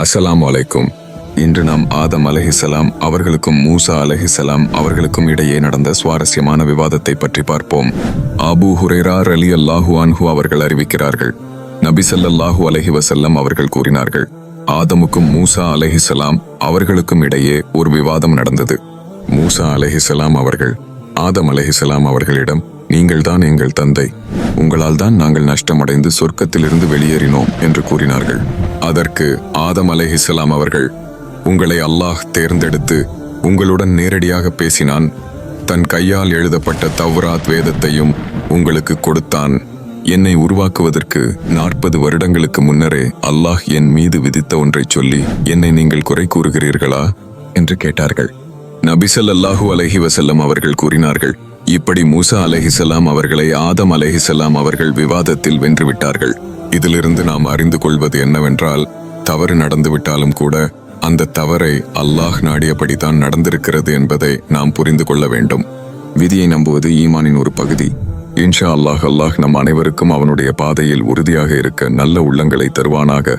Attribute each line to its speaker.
Speaker 1: அஸ்ஸலாம் அலைக்கும். இன்று நாம் ஆதம் அலஹிசலாம் அவர்களுக்கும் மூசா அலஹிசலாம் அவர்களுக்கும் இடையே நடந்த சுவாரஸ்யமான விவாதத்தை பற்றி பார்ப்போம். அபு ஹுரேரா ரலி அல்லாஹு அன்ஹு அவர்கள் அறிவிக்கிறார்கள். நபி ஸல்லல்லாஹு அலஹி வசல்லம் அவர்கள் கூறினார்கள் ஆதமுக்கும் மூசா அலஹிசலாம் அவர்களுக்கும் இடையே ஒரு விவாதம் நடந்தது. மூசா அலஹிசலாம் அவர்கள் ஆதம் அலஹிசலாம் அவர்களிடம் நீங்கள்தான் எங்கள் தந்தை. உங்களால் தான் நாங்கள் நஷ்டமடைந்து சொர்க்கத்திலிருந்து வெளியேறினோம் என்று கூறினார்கள். அதற்கு ஆதம் அலைஹிஸ்ஸலாம் அவர்கள் உங்களை அல்லாஹ் தேர்ந்தெடுத்து உங்களுடன் நேரடியாக பேசினான். தன் கையால் எழுதப்பட்ட தவ்ராத் வேதத்தையும் உங்களுக்கு கொடுத்தான். என்னை உருவாக்குவதற்கு நாற்பது வருடங்களுக்கு முன்னரே அல்லாஹ் என் மீது விதித்த ஒன்றைச் சொல்லி என்னை நீங்கள் குறை கூறுகிறீர்களா? என்று கேட்டார்கள். நபிசல் அல்லாஹூ அலஹி வசல்லம் அவர்கள் கூறினார்கள் இப்படி மூசா அலஹிசலாம் அவர்களை ஆதம் அலஹிசலாம் அவர்கள் விவாதத்தில் வென்றுவிட்டார்கள். இதிலிருந்து நாம் அறிந்து கொள்வது என்னவென்றால் தவறு நடந்துவிட்டாலும் கூட அந்த தவறை அல்லாஹ் நாடியபடிதான் நடந்திருக்கிறது என்பதை நாம் புரிந்து கொள்ள வேண்டும். விதியை நம்புவது ஈமானின் ஒரு பகுதி. இன்ஷா அல்லாஹ் அல்லாஹ் நம் அனைவருக்கும் அவனுடைய பாதையில் உறுதியாக இருக்க நல்ல உள்ளங்களை தருவானாக.